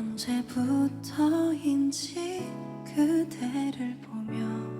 언제부터인지 그대를 보며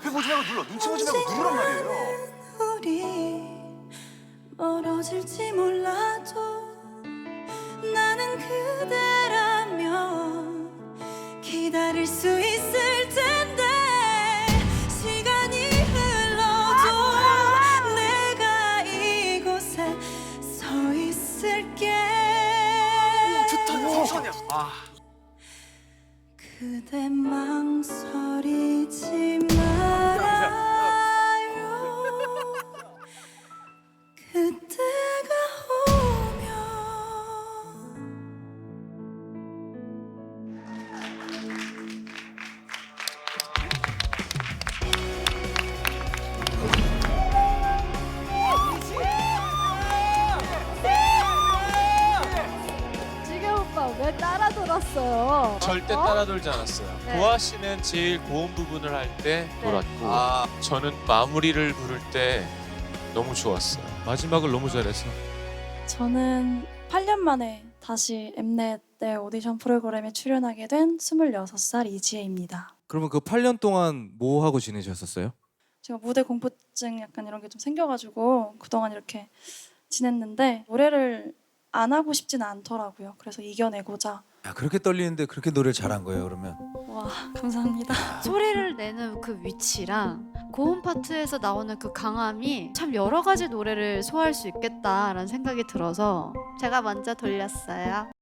옆에 보지 말고 눌러. 눈치 보지 말고 누르란 말이에요. 우리 멀어질지 몰라도 나는 그대라면 기다릴 수 있을 텐데 시간이 흘러도 내가 이곳에 서 있을게 좋다, 성선이야. 아, 그대 망설이지 돌았어요? 절대 어? 따라 돌지 않았어요. 네. 보아 씨는 제일 고음 부분을 할때 네. 돌았고 아, 저는 마무리를 부를 때 너무 좋았어요. 마지막을 너무 잘했어. 저는 8년 만에 다시 엠넷의 오디션 프로그램에 출연하게 된 26살 이지혜입니다. 그러면 그 8년 동안 뭐 하고 지내셨었어요? 제가 무대 공포증 약간 이런 게 좀 생겨가지고 그동안 이렇게 지냈는데 노래를 안 하고 싶지는 않더라고요. 그래서 이겨내고자 야, 그렇게 떨리는데 그렇게 노래를 잘한 거예요, 그러면? 와 감사합니다. 소리를 내는 그 위치랑 고음 파트에서 나오는 그 강함이 참 여러 가지 노래를 소화할 수 있겠다라는 생각이 들어서 제가 먼저 돌렸어요.